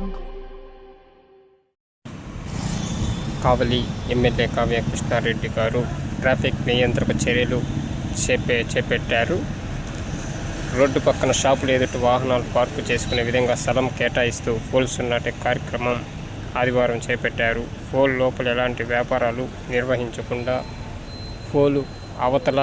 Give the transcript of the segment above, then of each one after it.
Franco. Kavali MLA Kavya Krishnareddy garu traffic నియంత్రక చర్యలు చేపే చేపట్టారు road పక్కన షాపులు ఎదుట వాహనాలు పార్కు చేసుకునే విధంగా స్థలం కేటాయిస్తూ పోల్స్ నాటే కార్యక్రమం ఆదివారం చేపట్టారు పోల్ లోపల ఎలాంటి వ్యాపారాలు నిర్వహించకుండా పోలు అవతల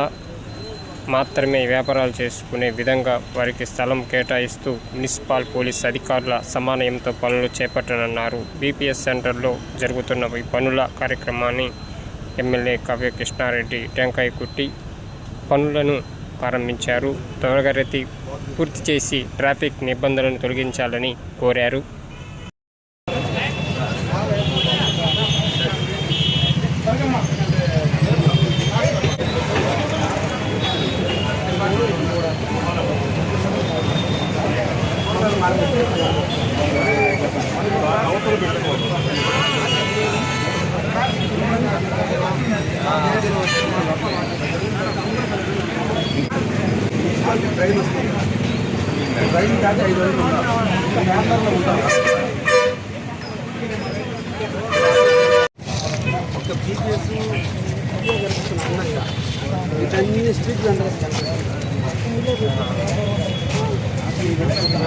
మాత్రమే వ్యాపారాలు చేసుకునే విధంగా వారికి స్థలం కేటాయిస్తూ మున్సిపల్ పోలీస్ అధికారుల సమన్వయంతో పనులు చేపట్టనున్నారు. బీపీఎస్ సెంటర్లో జరుగుతున్న ఈ పనుల కార్యక్రమాన్ని ఎమ్మెల్యే కావ్య కృష్ణారెడ్డి టెంకాయ కుట్టి పనులను ప్రారంభించారు. త్వరగతి పూర్తి చేసి ట్రాఫిక్ నిబంధనలను తొలగించాలని కోరారు. డ్రైవింగ్ దాకా ఐదు వందలు ఉండాలి వ్యాపారంలో ఉండాలి ఒక బీపీఎస్ ఇటన్నీ స్ట్రీట్